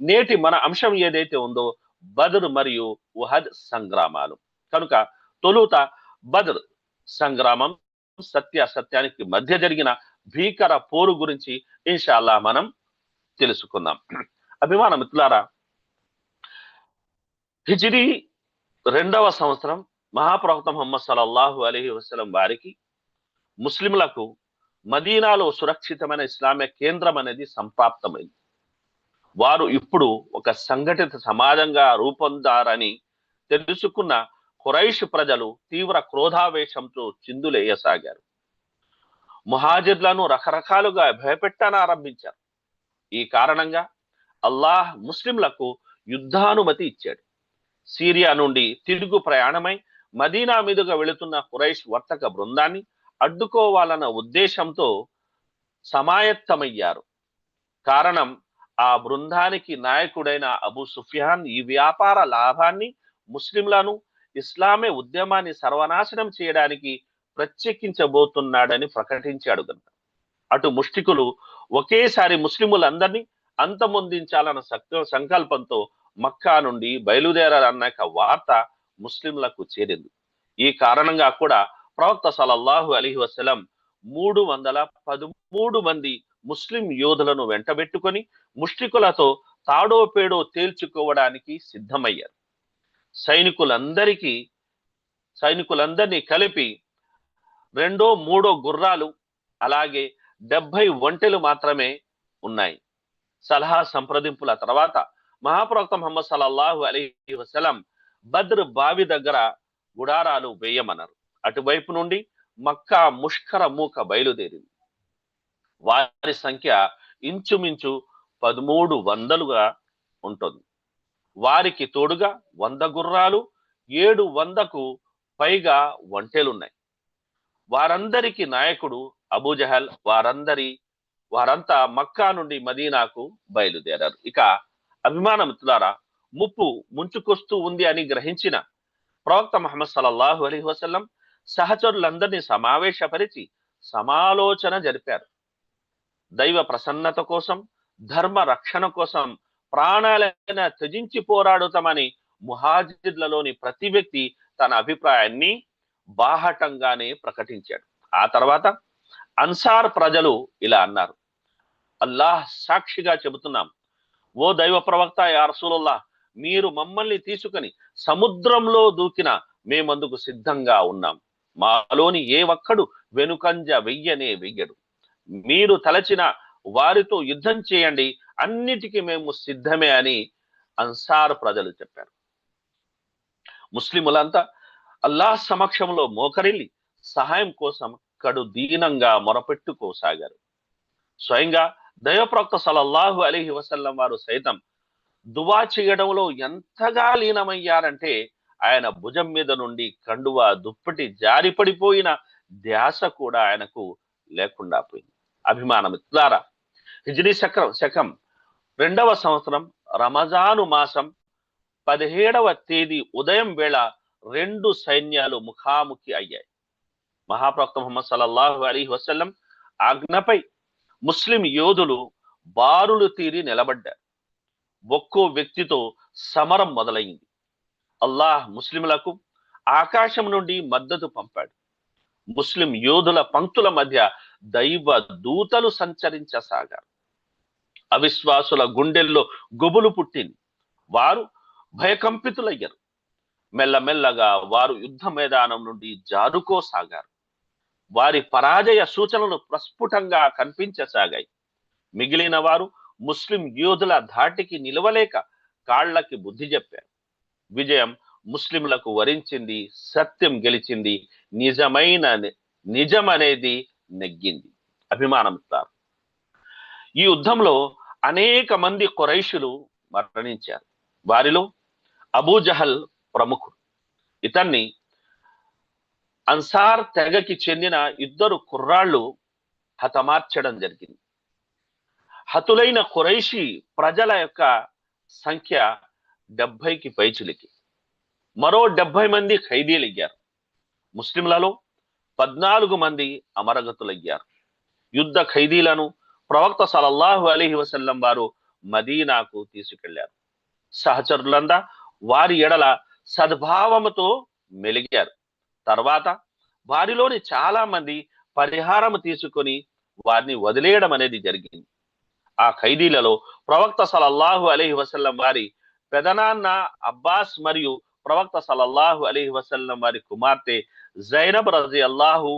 నేటి మన అంశం ఏదైతే ఉందో బదర్ మరియు ఉహద్ సంగ్రామాలు. కనుక తొలుత బదర్ సంగ్రామం సత్య సత్యానికి మధ్య జరిగిన భీకర పోరు గురించి ఇన్షాల్లా మనం తెలుసుకుందాం. అభిమాన మిత్రులారా హిజిరి రెండవ సంవత్సరం మహాప్రవక్త మొహమ్మద్ సలల్లాహు అలైహి వసలం వారికి ముస్లింలకు మదీనాలో సురక్షితమైన ఇస్లామిక కేంద్రం అనేది సంప్రాప్తమైంది. వారు ఇప్పుడు ఒక సంఘటిత సమాజంగా రూపొందారని తెలుసుకున్న ఖురైష్ ప్రజలు తీవ్ర క్రోధావేశంతో చిందులేయసాగారు. ముహాజిర్లను రకరకాలుగా భయపెట్టనారంభించారు. ఈ కారణంగా అల్లాహ్ ముస్లింలకు యుద్ధానుమతి ఇచ్చాడు. సిరియా నుండి తిరుగు ప్రయాణమై మదీనా మీదుగా వెళుతున్న ఖురైష్ వర్తక బృందాన్ని అడ్డుకోవాలన్న ఉద్దేశంతో సమాయత్తమయ్యారు. కారణం ఆ బృందానికి నాయకుడైన అబు సుఫియాన్ ఈ వ్యాపార లాభాన్ని ముస్లింలను ఇస్లామే ఉద్యమాన్ని సర్వనాశనం చేయడానికి ప్రత్యేకించబోతున్నాడని ప్రకటించాడు కనుక అటు ముష్టికులు ఒకేసారి ముస్లిములందరినీ అంతమొందించాలన్న సక్- సంకల్పంతో మక్కా నుండి బయలుదేరాలన్న యొక్క వార్త ముస్లింలకు చేరింది. ఈ కారణంగా కూడా ప్రవక్త సలల్లాహు అలీ వసలం మూడు వందల పదమూడు మంది ముస్లిం యోధులను వెంటబెట్టుకొని ముష్టికులతో తాడో పేడో తేల్చుకోవడానికి సిద్ధమయ్యారు. సైనికులందరికీ సైనికులందరినీ కలిపి రెండో మూడో గుర్రాలు అలాగే డెబ్బై ఒంటెలు మాత్రమే ఉన్నాయి. సలహా సంప్రదింపుల తర్వాత మహాప్రవక్త మహమ్మద్ సలల్లాహు అలీ వసలం బద్ర్ బావి దగ్గర గుడారాలు వేయమన్నారు. అటువైపు నుండి మక్కా ముష్కర మూక బయలుదేరింది. వారి సంఖ్య ఇంచుమించు పదమూడు వందలుగా ఉంటుంది. వారికి తోడుగా వంద గుర్రాలు ఏడు వందకు పైగా ఒంటెలున్నాయి. వారందరికి నాయకుడు అబూజహల్ వారందరి వారంతా మక్కా నుండి మదీనాకు బయలుదేరారు. ఇక అభిమాన మిత్రులారా ముప్పు ముంచుకొస్తూ ఉంది అని గ్రహించిన ప్రవక్త మహమ్మద్ సల్లల్లాహు అలీ వసల్లం సహచరులందరినీ సమావేశపరిచి సమాలోచన జరిపారు. దైవ ప్రసన్నత కోసం ధర్మ రక్షణ కోసం ప్రాణాలైన త్యజించి పోరాడుతామని ముహాజిద్లలోని ప్రతి వ్యక్తి తన అభిప్రాయాన్ని బాహటంగానే ప్రకటించాడు. ఆ తర్వాత అన్సార్ ప్రజలు ఇలా అన్నారు. అల్లాహ్ సాక్షిగా చెబుతున్నాం ఓ దైవ ప్రవక్త యా మీరు మమ్మల్ని తీసుకుని సముద్రంలో దూకిన మేమందుకు సిద్ధంగా ఉన్నాం. మాలోని ఏ ఒక్కడు వెనుకంజ వెయ్యనే వెయ్యడు. మీరు తలచిన వారితో యుద్ధం చేయండి. అన్నిటికీ మేము సిద్ధమే అని అన్సార్ ప్రజలు చెప్పారు. ముస్లిములంతా అల్లాహ్ సమక్షంలో మోకరిల్లి సహాయం కోసం కడు దీనంగా మొరపెట్టుకోసాగారు. స్వయంగా దైవప్రవక్త సలల్లాహు అలీహి వసల్లం వారు సైతం దువా చేయడంలో ఎంతగా లీనమయ్యారంటే ఆయన భుజం మీద నుండి కండువ దుప్పటి జారిపడిపోయిన ధ్యాస కూడా ఆయనకు లేకుండా పోయింది. అభిమానం ద్వారా హిజ్రీ శకం శకం రెండవ సంవత్సరం రమజాను మాసం పదిహేడవ తేదీ ఉదయం వేళ రెండు సైన్యాలు ముఖాముఖి అయ్యాయి. మహాప్రవక్త ముహమ్మద్ సల్లల్లాహు అలీ వసల్లం ఆజ్ఞపై ముస్లిం యోధులు బారులు తీరి నిలబడ్డారు. ఒక్కో వ్యక్తితో సమరం మొదలైంది. అల్లాహ్ ముస్లింలకు ఆకాశం నుండి మద్దతు పంపాడు. ముస్లిం యోధుల పంక్తుల మధ్య దైవ దూతలు సంచరించసాగారు. అవిశ్వాసుల గుండెల్లో గుబులు పుట్టింది. వారు భయకంపితులయ్యారు. మెల్లమెల్లగా వారు యుద్ధ మైదానం నుండి జారుకోసాగారు. వారి పరాజయ సూచనలు ప్రస్ఫుటంగా కనిపించసాగాయి. మిగిలిన వారు ముస్లిం యోధుల ధాటికి నిలవలేక కాళ్ళకి బుద్ధి చెప్పారు. విజయం ముస్లింలకు వరించింది సత్యం గెలిచింది. నిజమైన నిజం అనేది నెగ్గింది. అభిమానం ఈ యుద్ధంలో అనేక మంది కొరైషులు మరణించారు. వారిలో అబూజహల్ ప్రముఖుడు. ఇతన్ని అన్సార్ తెగకి చెందిన ఇద్దరు కుర్రాళ్ళు హతమార్చడం జరిగింది. హతులైన ఖురైషి ప్రజల యొక్క సంఖ్య డెబ్బైకి పైచిలికి. మరో డెబ్బై మంది ఖైదీలయ్యారు ముస్లింలలో పద్నాలుగు మంది అమరగతులయ్యారు. యుద్ధ ఖైదీలను ప్రవక్త సలల్లాహు అలీహి వసల్లం వారు మదీనాకు తీసుకెళ్ళారు. సహచరులందా వారి ఎడల సద్భావముతో మెలిగారు. తర్వాత వారిలోని చాలా మంది పరిహారం తీసుకొని వారిని వదిలేయడం అనేది జరిగింది. ఆ ఖైదీలలో ప్రవక్త సలల్లాహు అలీహి వసల్లం వారి పెదనాన్న అబ్బాస్ మరియు ప్రవక్త సలల్లాహు అలీ వసల్లం వారి కుమార్తె జైనబ్ రజీ అల్లాహు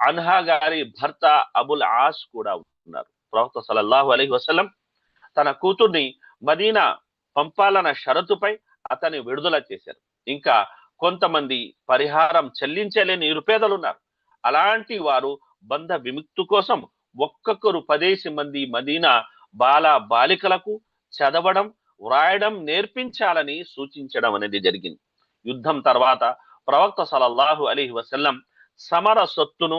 అన్హా గారి భర్త అబుల్ ఆస్ కూడా ఉన్నారు. ప్రవక్త సలల్లాహు అలీ వసల్లం తన కూతుర్ని మదీనా పంపాలన్న షరతుపై అతని విడుదల చేశారు. ఇంకా కొంతమంది పరిహారం చెల్లించలేని నిరుపేదలు ఉన్నారు అలాంటి వారు బంధ విముక్తు కోసం ఒక్కొక్కరు పదేసి మంది మదీనా బాల బాలికలకు చదవడం వ్రాయడం నేర్పించాలని సూచించడం అనేది జరిగింది. యుద్ధం తర్వాత ప్రవక్త సలల్లాహు అలీ వసల్లం సమర సొత్తును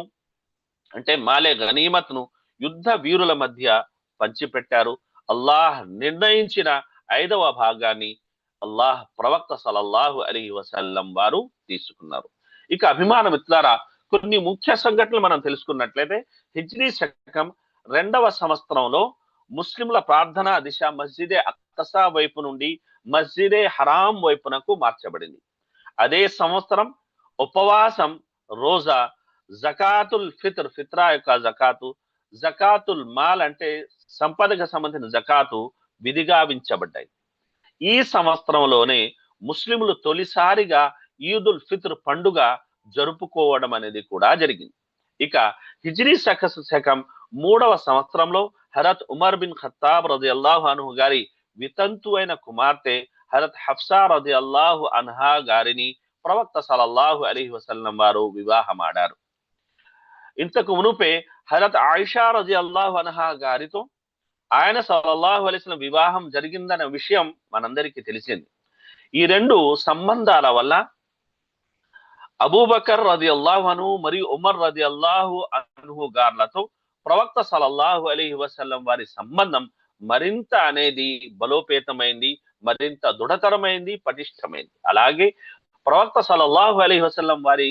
అంటే మాలే గనీమత్ను యుద్ధ వీరుల మధ్య పంచిపెట్టారు. అల్లాహ్ నిర్ణయించిన ఐదవ భాగాన్ని అల్లాహ్ ప్రవక్త సలల్లాహు అలీ వసల్లం వారు తీసుకున్నారు. ఇక అభిమాన మిత్రులారా కొన్ని ముఖ్య సంఘటనలు మనం తెలుసుకున్నట్లయితే హిజ్రీ శకం రెండవ సంవత్సరంలో ముస్లింల ప్రార్థనా దిశ మస్జిదే అక్కసా వైపు నుండి మస్జిదే హరాం వైపునకు మార్చబడింది. అదే సంవత్సరం ఉపవాసం రోజా జకాతుల్ ఫిత్ర్ ఫిత్రా యొక్క జకాతు జకాతుల్ మాల్ అంటే సంపదకు సంబంధించిన జకాతు విధిగా వించబడ్డాయి ఈ సంవత్సరంలోనే ముస్లింలు తొలిసారిగా ఈదుల్ ఫిత్ర్ పండుగ జరుపుకోవడం అనేది కూడా జరిగింది. ఇక హిజ్రీ శక శకం మూడవ సంవత్సరంలో హరత్ ఉమర్ బిన్ ఖత్తాబ్ రజి అల్లాహు అన్హు గారి వితంతు అయిన కుమార్తె హరత్ హఫ్సా రజి అల్లాహు అన్హా గారిని ప్రవక్త సలల్లాహు అలీహి వసల్లం వారు వివాహమాడారు. ఇంతకు మునుపే హరత్ ఆయిషా రజి అల్లాహు అన్హా గారితో ఆయన సలల్లాహు అలీస్లం వివాహం జరిగిందనే విషయం మనందరికీ తెలిసింది. ఈ రెండు సంబంధాల వల్ల అబూబకర్ రది అల్లాహు అను మరియు ఉమర్ రది అల్లాహు అనుహు గార్లతో ప్రవక్త సలల్లాహు అలీ వసల్లం వారి సంబంధం మరింత అనేది బలోపేతమైంది మరింత దృఢతరమైంది పటిష్టమైంది. అలాగే ప్రవక్త సలల్లాహు అలీ వసల్లం వారి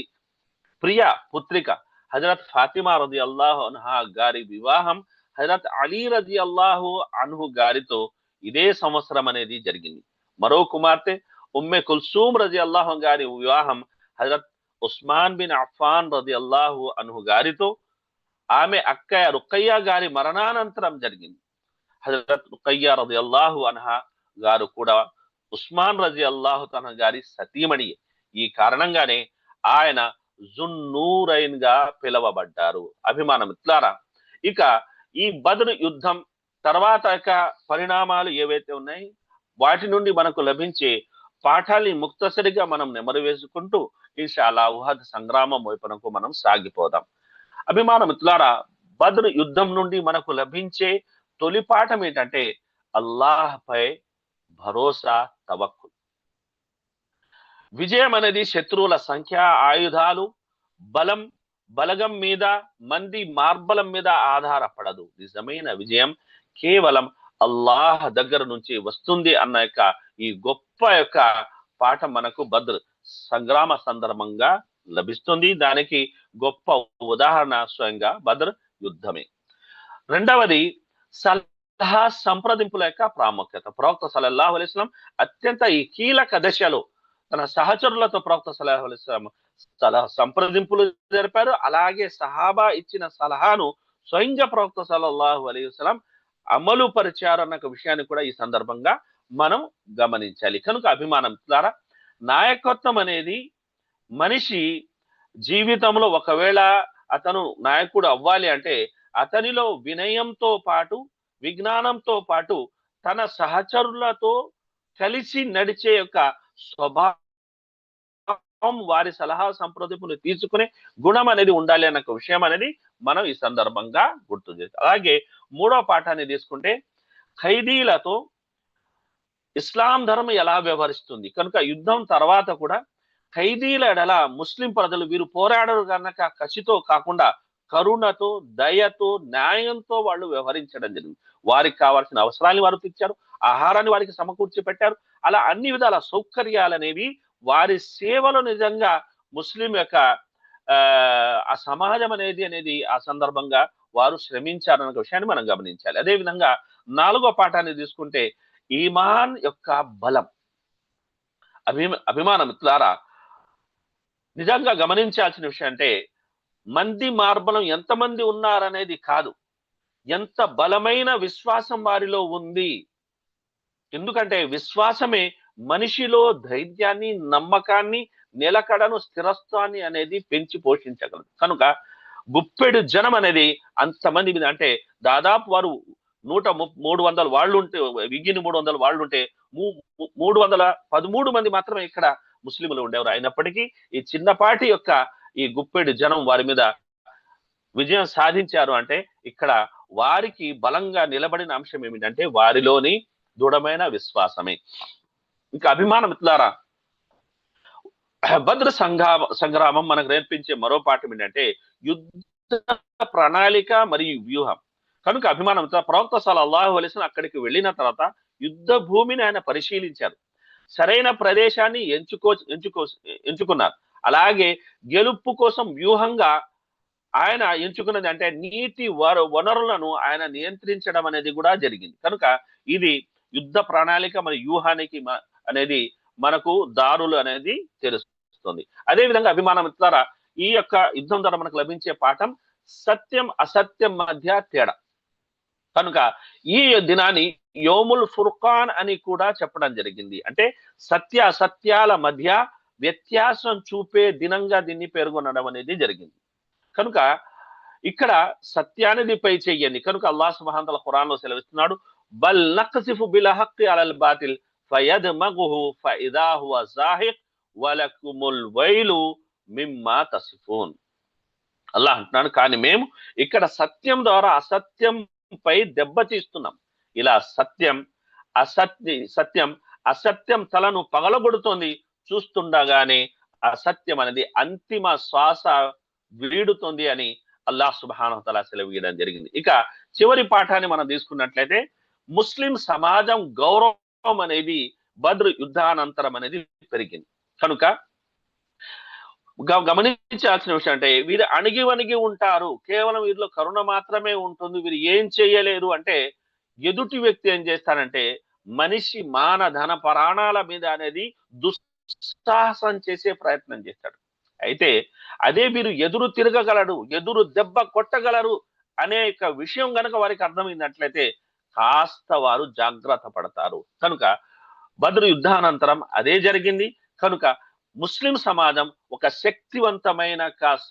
ప్రియ పుత్రిక హజరత్ ఫాతిమా రది అల్లాహు అన్హా గారి వివాహం హజరత్ అలీ రజి అల్లాహు అన్హు గారితో ఇదే సంవత్సరం అనేది జరిగింది. మరో కుమార్తె ఉమ్మె కుల్సూమ్ రజి అల్లాహు గారి వివాహం హజరత్ ఉస్మాన్ బిన్ అఫాన్ రజి అల్లాహు అన్హు గారితో ఆమె అక్కయ్య రుక్కయ్య గారి మరణానంతరం జరిగింది. హజరత్ రుక్కయ్య రజి అల్లాహు అన్హా గారు కూడా ఉస్మాన్ రజి అల్లాహు తన గారి సతీమణి. ఈ కారణంగానే ఆయన జున్నూరైన్గా పిలవబడ్డారు. అభిమానం ఇట్లారా? ఇక ఈ బదురు యుద్ధం తర్వాత యొక్క పరిణామాలు ఏవైతే ఉన్నాయి వాటి నుండి మనకు లభించే పాఠాల్ని ముక్తసరిగా మనం నెమరు వేసుకుంటూ ఇన్షాలా ఉహద్ సంగ్రామం వైపునకు మనం సాగిపోదాం. అభిమాన మిత్రులారా బద్రు యుద్ధం నుండి మనకు లభించే తొలి పాఠం ఏంటంటే అల్లాహ్పై భరోసా తవక్కు. విజయం అనేది శత్రువుల సంఖ్య ఆయుధాలు బలం బలగం మీద మంది మార్బలం మీద ఆధారపడదు. నిజమైన విజయం కేవలం అల్లాహ్ దగ్గర నుంచి వస్తుంది అన్న యొక్క ఈ గొప్ప యొక్క పాఠం మనకు బద్ర్ సంగ్రామ సందర్భంగా లభిస్తుంది. దానికి గొప్ప ఉదాహరణ స్వయంగా బద్ర్ యుద్ధమే. రెండవది సలహా సంప్రదింపుల యొక్క ప్రాముఖ్యత. ప్రవక్త సలల్లాహు అలైస్లం అత్యంత ఈ కీలక దశలో తన సహచరులతో ప్రవక్త సలహా అలైస్లం సలహా సంప్రదింపులు జరిపారు. అలాగే సహాబా ఇచ్చిన సలహాను స్వయంగా ప్రవక్త సలల్లాహు అలైహి వసలం అమలు పరిచారు అన్న విషయాన్ని కూడా ఈ సందర్భంగా మనం గమనించాలి. కనుక అభిమానం ద్వారా నాయకత్వం అనేది మనిషి జీవితంలో ఒకవేళ అతను నాయకుడు అవ్వాలి అంటే అతనిలో వినయంతో పాటు విజ్ఞానంతో పాటు తన సహచరులతో కలిసి నడిచే యొక్క స్వభావం వారి సలహా సంప్రదింపును తీసుకునే గుణం అనేది ఉండాలి అన్న విషయం అనేది మనం ఈ సందర్భంగా గుర్తు చేస్తాం అలాగే మూడో పాఠాన్ని తీసుకుంటే ఖైదీలతో ఇస్లాం ధర్మం ఎలా వ్యవహరిస్తుంది? కనుక యుద్ధం తర్వాత కూడా ఖైదీల ఎడల ముస్లిం ప్రజలు వీరు పోరాడరు కనుక కసితో కాకుండా కరుణతో దయతో న్యాయంతో వాళ్ళు వ్యవహరించడం జరిగింది. వారికి కావాల్సిన అవసరాన్ని వారు తెచ్చారు ఆహారాన్ని వారికి సమకూర్చి పెట్టారు. అలా అన్ని విధాల సౌకర్యాలు అనేవి వారి సేవలు నిజంగా ముస్లిం యొక్క ఆ సమాజం అనేది అనేది ఆ సందర్భంగా వారు శ్రమించారన్న విషయాన్ని మనం గమనించాలి. అదే విధంగా నాలుగో పాఠాన్ని తీసుకుంటే ఈమాన్ యొక్క బలం అభిమ అభిమానం ద్వారా నిజంగా గమనించాల్సిన విషయం అంటే మంది మార్బలం ఎంతమంది ఉన్నారనేది కాదు. ఎంత బలమైన విశ్వాసం వారిలో ఉంది. ఎందుకంటే విశ్వాసమే మనిషిలో ధైర్యాన్ని నమ్మకాన్ని నిలకడను స్థిరత్వాన్ని అనేది పెంచి పోషించగలదు. కనుక గుప్పెడు జనం అనేది అంతమంది మీద అంటే దాదాపు వారు నూట ము- మూడు వందల వాళ్ళు ఉంటే విగిని మూడు వందల వాళ్ళు ఉంటే మూ- మూడు వందల పదమూడు మంది మాత్రమే ఇక్కడ ముస్లింలు ఉండేవారు. అయినప్పటికీ ఈ చిన్నపాటి యొక్క ఈ గుప్పెడు జనం వారి మీద విజయం సాధించారు అంటే ఇక్కడ వారికి బలంగా నిలబడిన అంశం ఏమిటంటే వారిలోని దృఢమైన విశ్వాసమే. ఇంకా అభిమానం ఇట్లారా? భద్ర సంఘా సంగ్రామం మనకు నేర్పించే మరో పాఠం ఏంటంటే యుద్ధ ప్రణాళిక మరియు వ్యూహం. కనుక అభిమానం ప్రవక్త సల్లల్లాహు అలైహి అక్కడికి వెళ్ళిన తర్వాత యుద్ధ భూమిని ఆయన పరిశీలించారు. సరైన ప్రదేశాన్ని ఎంచుకో ఎంచుకో ఎంచుకున్నారు. అలాగే గెలుపు కోసం వ్యూహంగా ఆయన ఎంచుకున్నది అంటే నీటి వర వనరులను ఆయన నియంత్రించడం అనేది కూడా జరిగింది. కనుక ఇది యుద్ధ ప్రణాళిక మరియు వ్యూహానికి అనేది మనకు దారులు అనేది తెలుస్తుంది. అదే విధంగా అభిమానం ద్వారా ఈ యొక్క యుద్ధం ద్వారా మనకు లభించే పాఠం సత్యం అసత్యం మధ్య తేడా. కనుక ఈ దినాన్ని యోముల్ ఫుర్ఖాన్ అని కూడా చెప్పడం జరిగింది. అంటే సత్య అసత్యాల మధ్య వ్యత్యాసం చూపే దినంగా దీన్ని పేర్కొనడం అనేది జరిగింది. కనుక ఇక్కడ సత్యానిది పై చెయ్యండి. కనుక అల్లా సుబ్హానహు ఖురాన్లో సెలవిస్తున్నాడు బల్ నక్సిఫు బిల్ హక్కి అలల్ బాతిల్ ఫయద్మగుహు ఫఇదా హువ జాహిక్ వలకుముల్ వైలు మిమ్మా తసిఫూన్. అల్లాహ్ అంటున్నాడు కానీ మేము ఇక్కడ సత్యం ద్వారా అసత్యం పై దెబ్బతీస్తున్నాం ఇలా సత్యం అసత్య సత్యం అసత్యం తలను పగలగొడుతోంది. చూస్తుండగానే అసత్యం అనేది అంతిమ శ్వాస వీడుతుంది అని అల్లాహ్ సుబానతల తఆలా సెలవీయడం జరిగింది. ఇక చివరి పాఠాన్ని మనం తీసుకున్నట్లయితే ముస్లిం సమాజం గౌరవం అనేది బద్రు యుద్ధానంతరం అనేది పెరిగింది. కనుక గమనించాల్సిన విషయం అంటే వీరు అణిగి వణిగి ఉంటారు. కేవలం వీరిలో కరుణ మాత్రమే ఉంటుంది. వీరు ఏం చేయలేరు అంటే ఎదుటి వ్యక్తి ఏం చేస్తారంటే మనిషి మాన ధన ప్రాణాల మీద అనేది దుస్సాహసం చేసే ప్రయత్నం చేస్తాడు. అయితే అదే మీరు ఎదురు తిరగగలడు ఎదురు దెబ్బ కొట్టగలరు అనే విషయం గనక వారికి అర్థమైనట్లయితే కాస్త వారు జాగ్రత్త పడతారు. కనుక బద్రు యుద్ధానంతరం అదే జరిగింది. కనుక ముస్లిం సమాజం ఒక శక్తివంతమైన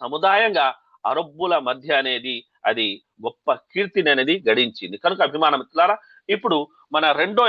సముదాయంగా అరబ్బుల మధ్య అనేది అది గొప్ప కీర్తిని అనేది గడించింది. కనుక అభిమానం ఇట్లారా ఇప్పుడు మన రెండో